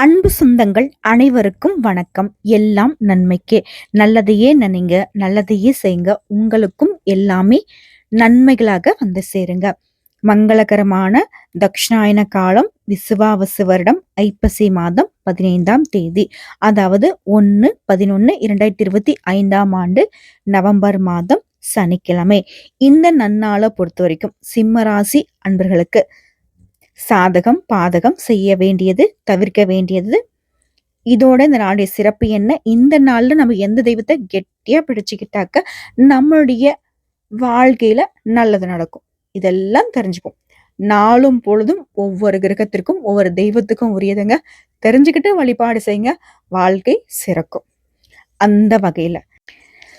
அன்பு சொந்தங்கள் அனைவருக்கும் வணக்கம். எல்லாம் நன்மைக்கே. நல்லதையே நினைங்க நல்லதையே செய்யுங்க. உங்களுக்கும் எல்லாமே நன்மைகளாக வந்து சேருங்க. மங்களகரமான தக்ஷணாயன காலம் விசுவாவசு வருடம் ஐப்பசி மாதம் பதினைந்தாம் தேதி. அதாவது ஒன்று பதினொன்று இரண்டாயிரத்தி இருபத்தி ஐந்தாம் ஆண்டு நவம்பர் மாதம் சனிக்கிழமை. இந்த நன்னாளை பொறுத்த வரைக்கும் சிம்மராசி அன்பர்களுக்கு சாதகம் பாதகம் செய்ய வேண்டியது தவிர்க்க வேண்டியது. இதோட இந்த நாளுடைய சிறப்பு என்ன? இந்த நாளில் நம்ம எந்த தெய்வத்தை கெட்டியாக பிடிச்சிக்கிட்டாக்க நம்மளுடைய வாழ்க்கையில் நல்லது நடக்கும். இதெல்லாம் தெரிஞ்சுப்போம். நாளும் பொழுதும் ஒவ்வொரு கிரகத்திற்கும் ஒவ்வொரு தெய்வத்துக்கும் உரியதுங்க. தெரிஞ்சுக்கிட்டு வழிபாடு செய்யுங்க. வாழ்க்கை சிறக்கும். அந்த வகையில்.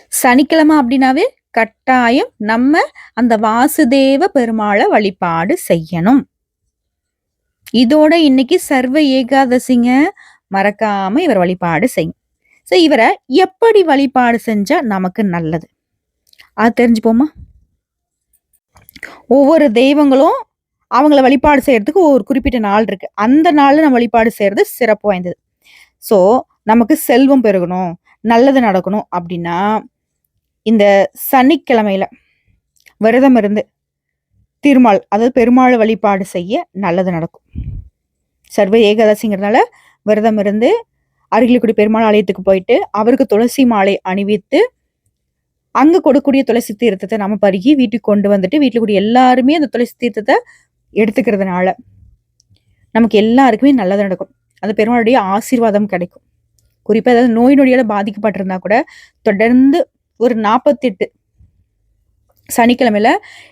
சனிக்கிழமை அப்படின்னாவே கட்டாயம் நம்ம அந்த வாசுதேவ பெருமாளை வழிபாடு செய்யணும். இதோட இன்னைக்கு சர்வ ஏகாதசிங்க. மறக்காம இவர் வழிபாடு செய்யும் ஸோ இவரை எப்படி வழிபாடு செஞ்சா நமக்கு நல்லது? அது தெரிஞ்சுப்போமா? ஒவ்வொரு தெய்வங்களும் அவங்கள வழிபாடு செய்யறதுக்கு ஒரு குறிப்பிட்ட நாள் இருக்கு. அந்த நாளில் நம்ம வழிபாடு செய்யறது சிறப்பு வாய்ந்தது. ஸோ நமக்கு செல்வம் பெருகணும் நல்லது நடக்கணும் அப்படின்னா இந்த சனிக்கிழமையில விரதம் இருந்து திருமால் அதாவது பெருமாள் வழிபாடு செய்ய நல்லது நடக்கும். சர்வ ஏகாதசிங்கிறதுனால விரதம் இருந்து அருகிலுக்குடி பெருமாள் ஆலயத்துக்கு போயிட்டு அவருக்கு துளசி மாலை அணிவித்து அங்கே கொடுக்கக்கூடிய துளசி தீர்த்தத்தை நம்ம பருகி வீட்டுக்கு கொண்டு வந்துட்டு வீட்டில் கூடிய எல்லாருமே அந்த துளசி தீர்த்தத்தை எடுத்துக்கிறதுனால நமக்கு எல்லாருக்குமே நல்லது நடக்கும். அந்த பெருமாளுடைய ஆசீர்வாதம் கிடைக்கும். குறிப்பாக ஏதாவது நோய் நொடியால் பாதிக்கப்பட்டிருந்தா கூட தொடர்ந்து ஒரு நாற்பத்தெட்டு சனிக்கிழமையில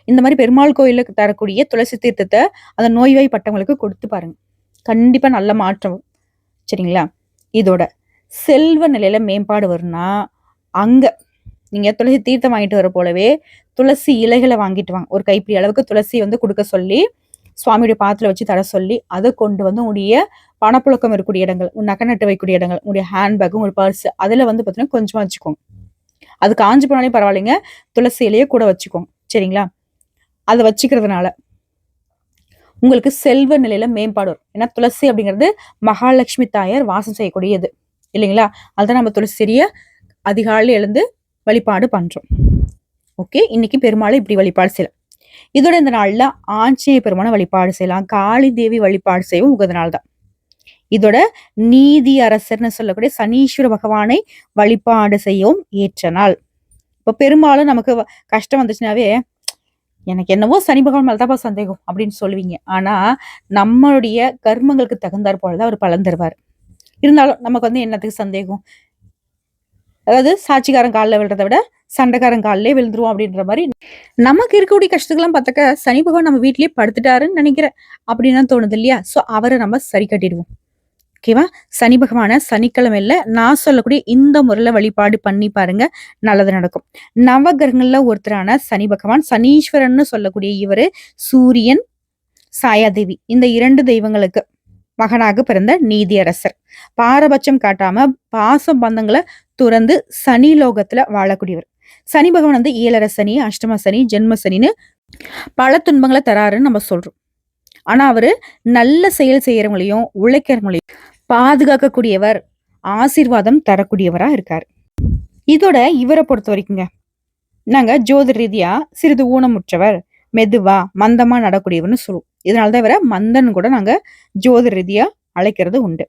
இந்த மாதிரி பெருமாள் கோயிலுக்கு தரக்கூடிய துளசி தீர்த்தத்தை அந்த நோய்வாய்ப்பட்டவங்களுக்கு கொடுத்து பாருங்க. கண்டிப்பா நல்ல மாற்றம் சரிங்களா? இதோட செல்வ நிலையில மேம்பாடு வரும்னா அங்க நீங்க துளசி தீர்த்தம் வாங்கிட்டு வர போலவே துளசி இலைகளை வாங்கிட்டு வாங்க. ஒரு கைப்பிடி அளவுக்கு துளசி வந்து கொடுக்க சொல்லி சுவாமியுடைய பாத்துல வச்சு தர சொல்லி அதை கொண்டு வந்து உடைய பணப்புழக்கம் இருக்கக்கூடிய இடங்கள் உன் நகை நட்டு வைக்கக்கூடிய இடங்கள் உங்களுடைய ஹேண்ட்பேக் ஒரு பர்ஸ் அதில் வந்து பார்த்தீங்கன்னா கொஞ்சமாக வச்சுக்கோங்க. அது காஞ்சு போனாலே பரவாயில்லைங்க. துளசி இலையே கூட வச்சுக்கோங்க. சரிங்களா? அதை வச்சுக்கிறதுனால உங்களுக்கு செல்வ நிலையில மேம்பாடு வரும். ஏன்னா துளசி அப்படிங்கிறது மகாலட்சுமி தாயார் வாசம் செய்யக்கூடியது. இல்லைங்களா? அதுதான் நம்ம துளசி செடிய அதிகாலையில் எழுந்து வழிபாடு பண்றோம். ஓகே? இன்னைக்கு பெருமாளை இப்படி வழிபாடு செய்யலாம் இதோட இந்த நாள்ல ஆஞ்சநேய பெருமான வழிபாடு செய்யலாம். காளி தேவி வழிபாடு செய்யவும் உகந்த நாள் தான். இதோட நீதி அரசர்னு சொல்லக்கூடிய சனீஸ்வர பகவானை வழிபாடு செய்யவும் ஏற்ற நாள் இப்போ பெரும்பாலும் நமக்கு கஷ்டம் வந்துச்சுனாவே எனக்கு என்னவோ சனி பகவான் மேலதாப்பா சந்தேகம் அப்படின்னு சொல்லுவீங்க. ஆனா நம்மளுடைய கர்மங்களுக்கு தகுந்தாற் போலதான் அவர் பலன் தருவார். இருந்தாலும் நமக்கு வந்து என்னத்துக்கு சந்தேகம்? அதாவது சாட்சிக்காரன் காலில் விழுறதை விட சண்டைக்காரன் காலிலே விழுந்துருவோம் அப்படின்ற மாதிரி நமக்கு இருக்கக்கூடிய கஷ்டத்தெல்லாம் பார்த்தாக்க சனி பகவான் நம்ம வீட்லயே படுத்துட்டாருன்னு நினைக்கிறேன். அப்படின்னு தோணுது இல்லையா? ஸோ அவரை நம்ம சரி கட்டிடுவோம். ஓகேவா? சனி பகவான சனிக்கிழமையில நான் சொல்லக்கூடிய இந்த முறையில வழிபாடு பண்ணி பாருங்க நல்லது நடக்கும். நவகிரகங்களில் ஒருத்தரான சனி பகவான் சனீஸ்வரன்னு சொல்லக்கூடிய இவரு சூரியன் சாயாதேவி. இந்த இரண்டு தெய்வங்களுக்கு மகனாக பிறந்த நீதியரசர். பாரபட்சம் காட்டாம பாச பந்தங்களை துறந்து சனி லோகத்துல வாழக்கூடியவர். சனி பகவான் வந்து ஏழர சனி அஷ்டம சனி ஜென்ம சனின்னு பல துன்பங்களை தராருன்னு நம்ம சொல்றோம். ஆனா அவரு நல்ல செயல் செய்யறவங்களையும் உழைக்கிறவங்களையும் பாதுகாக்கக்கூடியவர் ஆசீர்வாதம் தரக்கூடியவராக இருக்கார். இதோட இவரை பொறுத்த வரைக்குங்க நாங்கள் ஜோதி ரீதியாக சிறிது ஊனமுற்றவர் மெதுவா மந்தமாக நடக்கூடியவர்னு சொல்லுவோம். இதனால தான் இவரை மந்தன் கூட நாங்கள் ஜோதி ரீதியாக அழைக்கிறது உண்டு.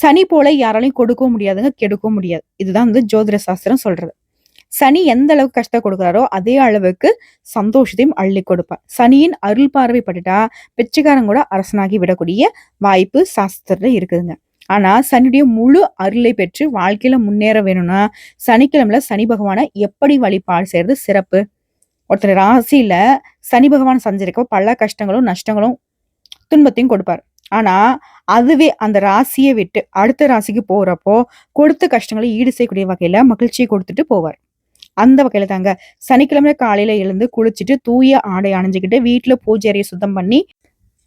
சனி போல யாராலையும் கொடுக்கவும் முடியாதுங்க கெடுக்கவும் முடியாது. இதுதான் வந்து ஜோதிட சாஸ்திரம் சொல்றது. சனி எந்த அளவுக்கு கஷ்டம் கொடுக்குறாரோ அதே அளவுக்கு சந்தோஷத்தையும் அள்ளி கொடுப்பார். சனியின் அருள் பார்வை பட்டுட்டா பிச்சைக்காரன் கூட அரசனாகி விடக்கூடிய வாய்ப்பு சாஸ்திரத்தில் இருக்குதுங்க. ஆனா சனியுடைய முழு அருளை பெற்று வாழ்க்கையில முன்னேற வேணும்னா சனிக்கிழமையில சனி பகவானை எப்படி வழிபாடு செய்யறது சிறப்பு? ஒருத்தர் ராசியில சனி பகவான் சஞ்சரிக்க பல கஷ்டங்களும் நஷ்டங்களும் துன்பத்தையும் கொடுப்பார். ஆனா அதுவே அந்த ராசியை விட்டு அடுத்த ராசிக்கு போறப்போ கொடுத்த கஷ்டங்களை ஈடு செய்யக்கூடிய வகையில மகிழ்ச்சியை கொடுத்துட்டு போவார். அந்த வகையில தாங்க. சனிக்கிழமை காலையில எழுந்து குளிச்சுட்டு தூய ஆடை அணிஞ்சுக்கிட்டு வீட்டுல பூஜை அறையை சுத்தம் பண்ணி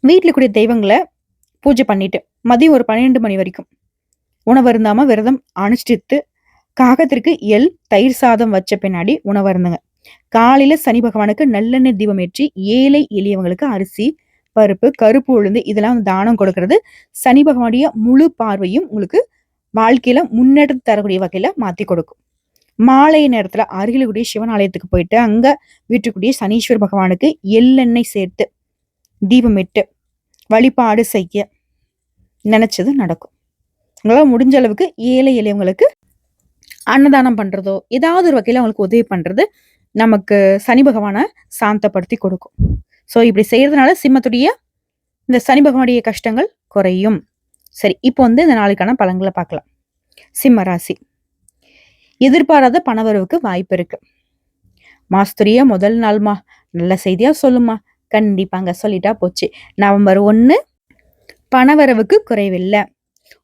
வீட்டுல கூடிய தெய்வங்களை பூஜை பண்ணிட்டு மதியம் ஒரு பன்னிரெண்டு மணி வரைக்கும் உணவு இருந்தாம விரதம் அனுஷ்டித்து காகத்திற்கு எல் தயிர் சாதம் வச்ச பின்னாடி உணவு இருந்துங்க காலையில சனி பகவானுக்கு நல்லெண்ணெய் தீபம் ஏற்றி ஏழை எளியவங்களுக்கு அரிசி பருப்பு கருப்பு உளுந்து இதெல்லாம் தானம் கொடுக்கறது. சனி பகவானுடைய முழு பார்வையும் உங்களுக்கு வாழ்க்கையில முன்னெடுத்து தரக்கூடிய வகையில மாத்தி கொடுக்கும். மாலை நேரத்துல அருகிலுடைய சிவன் ஆலயத்துக்கு போயிட்டு அங்க வீட்டுக்குடிய சனீஸ்வர் பகவானுக்கு எள்ளெண்ணெய் சேர்த்து தீபமிட்டு வழிபாடு செய்ய நினைச்சது நடக்கும். உங்களால் முடிஞ்ச அளவுக்கு ஏழை எளியவங்களுக்கு அன்னதானம் பண்றதோ ஏதாவது ஒரு வகையில் அவங்களுக்கு உதவி பண்றது நமக்கு சனி பகவானை சாந்தப்படுத்தி கொடுக்கும். ஸோ இப்படி செய்யறதுனால சிம்மத்துடைய இந்த சனி பகவானுடைய கஷ்டங்கள் குறையும். சரி இப்போ வந்து இந்த நாளுக்கான பலன்களை பார்க்கலாம். சிம்ம ராசி. எதிர்பாராத பணவரவுக்கு வாய்ப்பு இருக்கு. மாஸ்துரியா முதல் நாள்மா. நல்ல செய்தியா சொல்லுமா கண்டிப்பாங்க சொல்லிட்டா போச்சு. நவம்பர் ஒன்று பணவரவுக்கு குறைவில்லை.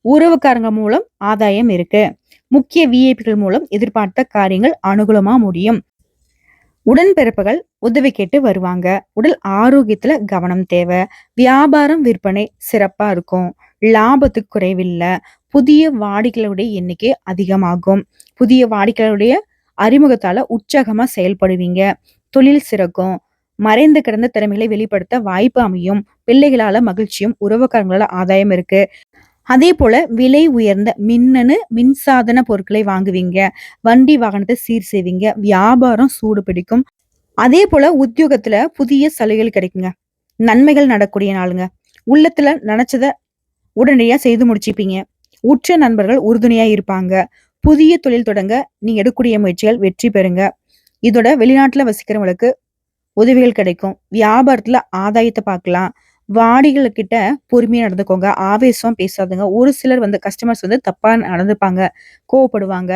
உறவுக்காரங்க மூலம் ஆதாயம் இருக்கு. முக்கிய விஐபிகள் மூலம் எதிர்பார்த்த காரியங்கள் அனுகூலமா முடியும். உடன்பிறப்புகள் உதவி கேட்டு வருவாங்க. உடல் ஆரோக்கியத்துல கவனம் தேவை. வியாபாரம் விற்பனை சிறப்பா இருக்கும். லாபத்துக்கு குறைவில்லை. புதிய வாடிக்கையாளருடைய எண்ணிக்கை அதிகமாகும். புதிய வாடிக்கையாளருடைய அறிமுகத்தால உற்சாகமா செயல்படுவீங்க. தொழில் சிறக்கும். மறைந்து கிடந்த திறமைகளை வெளிப்படுத்த வாய்ப்பு அமையும். பிள்ளைகளால மகிழ்ச்சியும் உறவுக்காரங்களால ஆதாயம் இருக்கு. அதே போல விலை உயர்ந்த மின்னணு மின்சாதன பொருட்களை வாங்குவீங்க. வண்டி வாகனத்தை சீர் செய்வீங்க. வியாபாரம் சூடு பிடிக்கும். அதே போல உத்தியோகத்துல புதிய சலுகைகள் கிடைக்குங்க. நன்மைகள் நடக்கூடிய நாளுங்க. உள்ளத்துல நினைச்சத உடனடியா செய்து முடிச்சுப்பீங்க. உற்ற நண்பர்கள் உறுதுணையா இருப்பாங்க. புதிய தொழில் தொடங்க நீங்க எடுக்கக்கூடிய முயற்சிகள் வெற்றி பெறுங்க. இதோட வெளிநாட்டுல வசிக்கிறவங்களுக்கு உதவிகள் கிடைக்கும். வியாபாரத்துல ஆதாயத்தை பார்க்கலாம். வாடிகளுக்கிட்ட பொறுமையா நடந்துக்கோங்க. ஆவேசம் பேசாதுங்க. ஒரு சிலர் வந்து கஸ்டமர்ஸ் வந்து தப்பா நடந்துப்பாங்க. கோவப்படுவாங்க.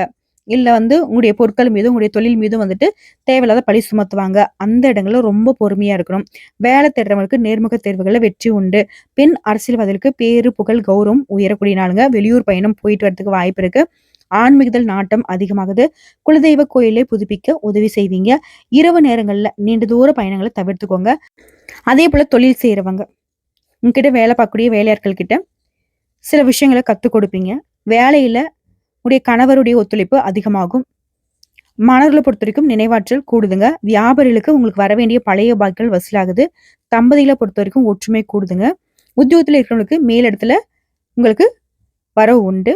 இல்லை வந்து உங்களுடைய பொருட்கள் மீதும் உங்களுடைய தொழில் மீதும் வந்துட்டு தேவையில்லாத பழி சுமத்துவாங்க. அந்த இடங்களில் ரொம்ப பொறுமையாக இருக்கணும். வேலை தேடுறவங்களுக்கு நேர்முக தேர்வுகளில் வெற்றி உண்டு. பெண் அரசியல்வாதிகளுக்கு பேரு புகழ் கௌரவம் உயரக்கூடிய நாளுங்க. வெளியூர் பயணம் போயிட்டு வரதுக்கு வாய்ப்பு இருக்கு. ஆன்மீகத்தில் நாட்டம் அதிகமாகுது. குலதெய்வ கோயிலை புதுப்பிக்க உதவி செய்வீங்க. இரவு நேரங்களில் நீண்ட தூர பயணங்களை தவிர்த்துக்கோங்க. அதே போல் தொழில் செய்கிறவங்க உங்ககிட்ட வேலை பார்க்கக்கூடிய வேலையாட்கள் கிட்ட சில விஷயங்களை கற்றுக் கொடுப்பீங்க. வேலையில் உடைய கணவருடைய ஒத்துழைப்பு அதிகமாகும். மாணவர்களை பொறுத்த வரைக்கும் நினைவாற்றல் கூடுதுங்க. வியாபாரிகளுக்கு உங்களுக்கு வர வேண்டிய பழைய பாக்கிகள் வசூலாகுது. தம்பதிகளை பொறுத்த வரைக்கும் ஒற்றுமை கூடுதுங்க. உத்தியோகத்தில் இருக்கிறவங்களுக்கு மேலிடத்துல உங்களுக்கு வரவு உண்டு.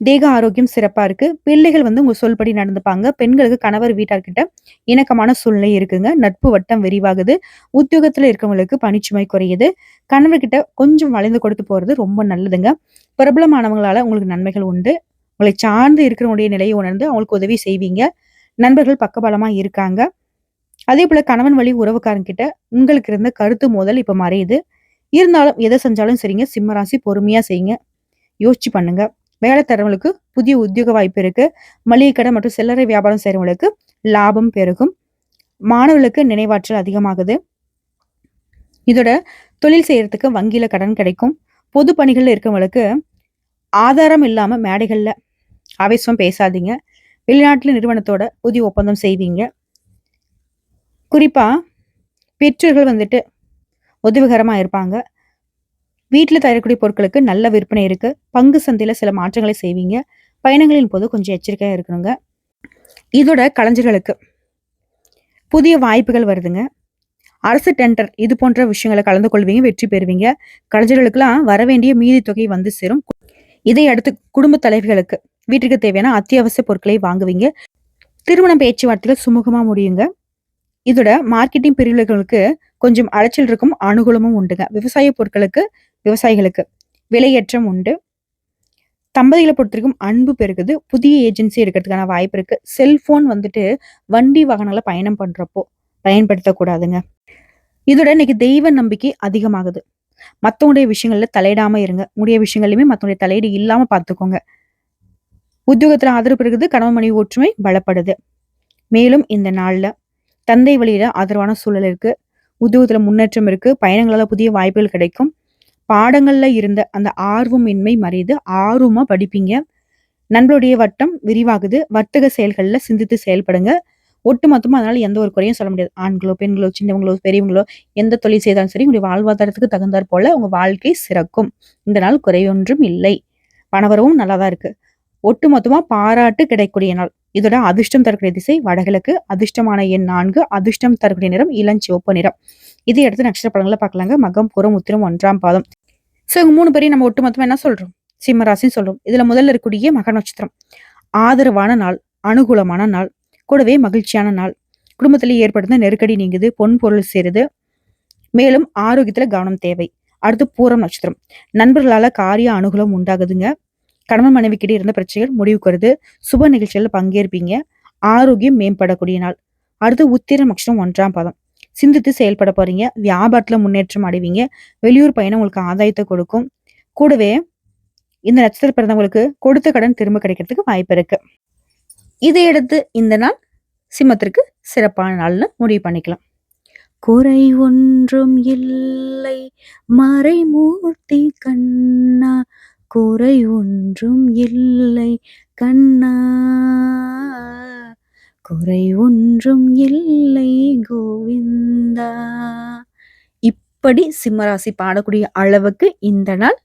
தேக ஆரோக்கியம் சிறப்பா இருக்கு. பிள்ளைகள் வந்து உங்க சொல்படி நடந்துப்பாங்க. பெண்களுக்கு கணவர் வீட்டார்கிட்ட இணக்கமான சூழ்நிலை இருக்குங்க. நட்பு வட்டம் விரிவாகுது. உத்தியோகத்துல இருக்கவங்களுக்கு பணிச்சுமை குறையுது. கணவர்கிட்ட கொஞ்சம் வளைந்து கொடுத்து போறது ரொம்ப நல்லதுங்க. பிரபலமானவங்களால உங்களுக்கு நன்மைகள் உண்டு. உங்களை சார்ந்து இருக்கிறவனுடைய நிலையை உணர்ந்து அவங்களுக்கு உதவி செய்வீங்க. நண்பர்கள் பக்கபலமா இருக்காங்க. அதே போல கணவன் வழி உறவுக்காரங்கிட்ட உங்களுக்கு இருந்த கருத்து மோதல் இப்ப மறையுது. இருந்தாலும் எதை செஞ்சாலும் சரிங்க. சிம்மராசி பொறுமையா செய்யுங்க. யோசிச்சு பண்ணுங்க. வேலை தரவங்களுக்கு புதிய உத்தியோக வாய்ப்பு இருக்கு. மளிகை கடை மற்றும் சில்லறை வியாபாரம் செய்யறவங்களுக்கு லாபம் பெருகும். மாணவர்களுக்கு நினைவாற்றல் அதிகமாகுது. இதோட தொழில் செய்யறதுக்கு வங்கியில கடன் கிடைக்கும். பொது பணிகள்ல இருக்கவங்களுக்கு ஆதாரம் இல்லாமல் மேடைகளில் ஆவேசம் பேசாதீங்க. வெளிநாட்டில் நிறுவனத்தோட புதிய ஒப்பந்தம் செய்வீங்க. குறிப்பாக பெற்றோர்கள் வந்துட்டு உதவிகரமாக இருப்பாங்க. வீட்டில் தயாரிக்கூடிய பொருட்களுக்கு நல்ல விற்பனை இருக்குது பங்கு சந்தையில் சில மாற்றங்களை செய்வீங்க. பயணங்களின் போது கொஞ்சம் எச்சரிக்கையாக இருக்கணுங்க. இதோட கலைஞர்களுக்கு புதிய வாய்ப்புகள் வருதுங்க. அரசு டெண்டர் இது போன்ற விஷயங்களை கலந்து கொள்வீங்க வெற்றி பெறுவீங்க. கலைஞர்களுக்கெல்லாம் வர வேண்டிய மீதி தொகை வந்து சேரும். இதை அடுத்து குடும்ப தலைவிகளுக்கு வீட்டுக்கு தேவையான அத்தியாவசிய பொருட்களை வாங்குவீங்க. திருமணம் பேச்சுவார்த்தைகள் சுமூகமாக முடியுங்க. இதோட மார்க்கெட்டிங் பிரிவுகளுக்கு கொஞ்சம் அலைச்சல் இருக்கும் அனுகூலமும் உண்டுங்க. விவசாய பொருட்களுக்கு விவசாயிகளுக்கு விலையேற்றம் உண்டு. தம்பதிகளை பொறுத்த வரைக்கும் அன்பு பெருகுது. புதிய ஏஜென்சி எடுக்கிறதுக்கான வாய்ப்பு இருக்கு. செல்போன் வந்துட்டு வண்டி வாகனங்களை பயணம் பண்றப்போ பயன்படுத்தக்கூடாதுங்க. இதோட இன்னைக்கு தெய்வ நம்பிக்கை அதிகமாகுது. மற்றவங்களுடைய விஷயங்கள்ல தலையிடாம இருங்க. உங்களுடைய விஷயங்களையுமே மற்றவங்களுடைய தலையீடு இல்லாம பார்த்துக்கோங்க உத்தியோகத்துல ஆதரவு பெறுகிறது கணவன் மனைவி ஒற்றுமை பலப்படுது. மேலும் இந்த நாள்ல தந்தை வழியில ஆதரவான சூழல் இருக்கு. உத்தியோகத்துல முன்னேற்றம் இருக்கு. பயணங்களால புதிய வாய்ப்புகள் கிடைக்கும். பாடங்கள்ல இருந்த அந்த ஆர்வமின்மை மறையுது. ஆர்வமா படிப்பீங்க. நண்பருடைய வட்டம் விரிவாகுது. வர்த்தக செயல்களில் சிந்தித்து செயல்படுங்க. ஒட்டு மொத்தமா அதனால எந்த ஒரு குறையும் சொல்ல முடியாது. ஆண்களோ பெண்களோ சின்னவங்களோ பெரியவங்களோ எந்த தொழில் செய்தாலும் சரி உங்களுடைய வாழ்வாதாரத்துக்கு தகுந்தாற் போல உங்கள் வாழ்க்கை சிறக்கும். இந்த நாள் குறையொன்றும் இல்லை. பணவரவும் நல்லாதான் இருக்கு. ஒட்டு மொத்தமா பாராட்டு கிடைக்கக்கூடிய நாள். இதோட அதிர்ஷ்டம் தரக்கூடிய திசை வடகிழக்கு அதிர்ஷ்டமான எண் நான்கு அதிர்ஷ்டம் தரக்கூடிய நிறம் இளஞ்சிவப்பு நிறம். இதை எடுத்து நட்சத்திர படங்களை பார்க்கலாங்க. மகம் புறம் உத்திரம் ஒன்றாம் பாதம். ஸோ இவங்க மூணு பேரையும் நம்ம ஒட்டுமொத்தமா என்ன சொல்றோம்? சிம்மராசின்னு சொல்கிறோம் சொல்றோம். இதுல முதல்ல இருக்கக்கூடிய மக நட்சத்திரம். ஆதரவான நாள் அனுகூலமான நாள் கூடவே மகிழ்ச்சியான நாள். குடும்பத்தில் ஏற்படுத்த நெருக்கடி நீங்குது பொன் பொருள் சேருது. மேலும் ஆரோக்கியத்துல கவனம் தேவை. அடுத்து பூரம் நட்சத்திரம். நண்பர்களால காரிய அனுகூலம் உண்டாகுதுங்க. கணவன் மனைவிக்கிட்ட இருந்த பிரச்சனைகள் முடிவுக்கு வருது. சுப நிகழ்ச்சிகளில் பங்கேற்பீங்க. ஆரோக்கியம் மேம்படக்கூடிய நாள். அடுத்து உத்திர நட்சத்திரம் ஒன்றாம் பாதம். சிந்தித்து செயல்பட போறீங்க. வியாபாரத்துல முன்னேற்றம் அடைவீங்க. வெளியூர் பயணம் உங்களுக்கு ஆதாயத்தை கொடுக்கும். கூடவே இந்த நட்சத்திர பிறந்தவங்களுக்கு கொடுத்த கடன் திரும்ப கிடைக்கிறதுக்கு வாய்ப்பு இருக்கு. இதை எடுத்து இந்த நாள் சிம்மத்திற்கு சிறப்பான நாள்னு முடிவு பண்ணிக்கலாம். குறை ஒன்றும் இல்லை மறைமூர்த்தி கண்ணா. குறை ஒன்றும் இல்லை கண்ணா. குறை ஒன்றும் இல்லை கோவிந்தா. இப்படி சிம்மராசி பாடக்கூடிய அளவுக்கு இந்த நாள்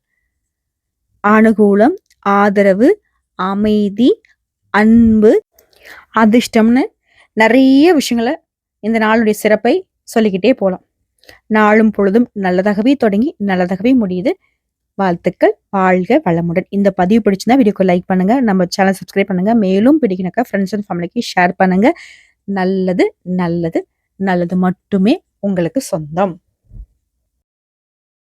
அனுகூலம் ஆதரவு அமைதி அன்பு அதிர்ஷ்டம்னு நிறைய விஷயங்களை இந்த நாளுடைய சிறப்பை சொல்லிக்கிட்டே போகலாம் நாளும் பொழுதும் நல்லதாகவே தொடங்கி நல்லதாகவே முடியுது. வாழ்த்துக்கள் வாழ்க வளமுடன். இந்த பதிவு பிடிச்சிருந்தா வீடியோக்கு லைக் பண்ணுங்க நம்ம சேனல் சப்ஸ்கிரைப் பண்ணுங்க மேலும் பிடிக்கினாக்கா ஃப்ரெண்ட்ஸ் அண்ட் ஃபேமிலிக்கு ஷேர் பண்ணுங்க. நல்லது நல்லது நல்லது மட்டுமே உங்களுக்கு சொந்தம்.